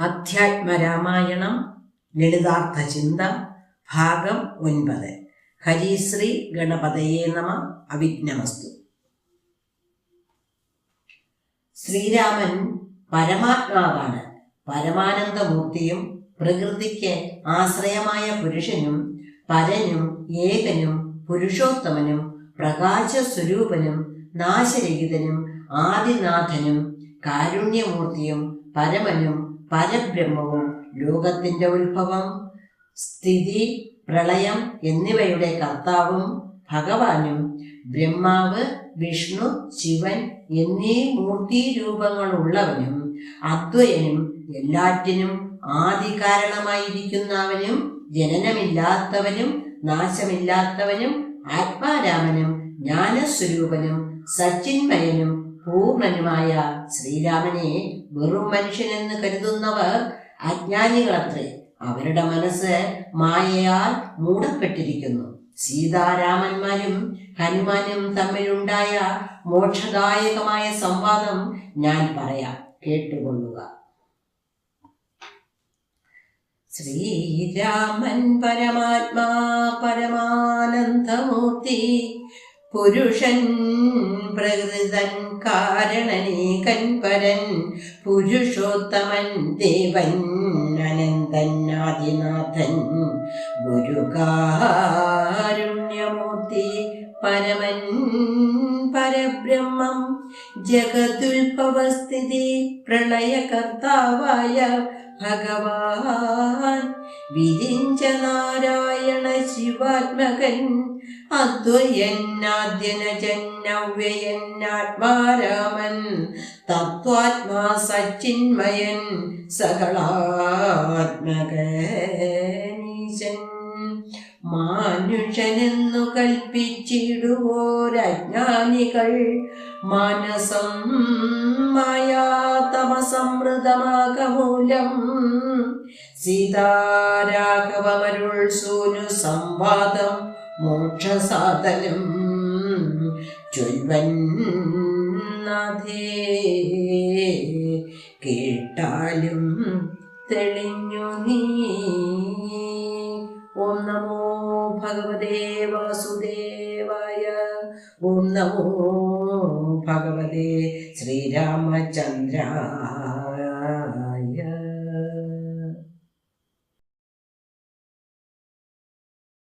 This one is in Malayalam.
അധ്യാത്മരാമായണം ലളിതാർത്ഥ ചിന്ത ഭാഗം ഒൻപത്. ഹരിശ്രീ ഗണപതയേ നമ അവിഘ്നമസ്തു. ശ്രീരാമൻ പരമാത്മാവാണ്. പരമാനന്ദമൂർത്തിയും പ്രകൃതിക്ക് ആശ്രയമായ പുരുഷനും പരനും ഏകനും പുരുഷോത്തമനും പ്രകാശ സ്വരൂപനും നാശരഹിതനും ആദിനാഥനും കാരുണ്യമൂർത്തിയും പരമനും പരബ്രഹ്മവും ലോകത്തിന്റെ ഉത്ഭവം സ്ഥിതി പ്രളയം എന്നിവയുടെ കർത്താവും ഭഗവാനും ബ്രഹ്മാവ് വിഷ്ണു ശിവൻ എന്നീ മൂർത്തി മൂർത്തിരൂപങ്ങളുള്ളവനും അദ്വയനും എല്ലാറ്റിനും ആദികാരണമായിരിക്കുന്നവനും ജനനമില്ലാത്തവനും നാശമില്ലാത്തവനും ആത്മാരാമനും ജ്ഞാനസ്വരൂപനും സച്ചിന്മയനും പൂർണനുമായ ശ്രീരാമനെ വെറും മനുഷ്യനെന്ന് കരുതുന്നവർ അജ്ഞാനികളത്രേ. അവരുടെ മനസ്സ് മായയാൽ മൂടപ്പെട്ടിരിക്കുന്നു. സീതാരാമന്മാരും ഹനുമാനും തമ്മിലുണ്ടായ മോക്ഷദായകമായ സംവാദം ഞാൻ പറയാം. കേട്ടുകൊള്ളുക. ശ്രീരാമൻ പരമാത്മാ പരമാനന്ദമൂർത്തി പുരുഷൻ പ്രകൃതൻ കാരണനീകൻ പരൻ പുരുഷോത്തമൻ ദേവൻ അനന്തൻ ആദിനാഥൻ. ഗുരുകാരുണ്യമൂർത്തി പരമൻ പരബ്രഹ്മം ജഗതുൽഭവസ്ഥിതി പ്രളയകർത്താവായ ഭഗവാൻ വിരിഞ്ച നാരായണ ശിവാത്മകൻ അദ്വയന്നാദ്യനജന്നവ്യയന്നാത്മാരാമൻ തത്വാത്മാ സച്ചിന്മയൻ. സകളാത്മകനീശൻ മാനുഷനെന്നു കൽപ്പിച്ചിടുവോരജ്ഞാനികൾ. മാനസം മായാതമസമൃതമാകമൂലം സീതാരാഘവമരുൾ സൂനു സംവാദം മോക്ഷസാധനം. ചൊൽവന്നതേ കേട്ടാലും തെളിഞ്ഞു നീ. ഓം നമോ ഭഗവതേ വാസുദേവായ ഓം നമോ ഭഗവതേ ശ്രീരാമചന്ദ്രായ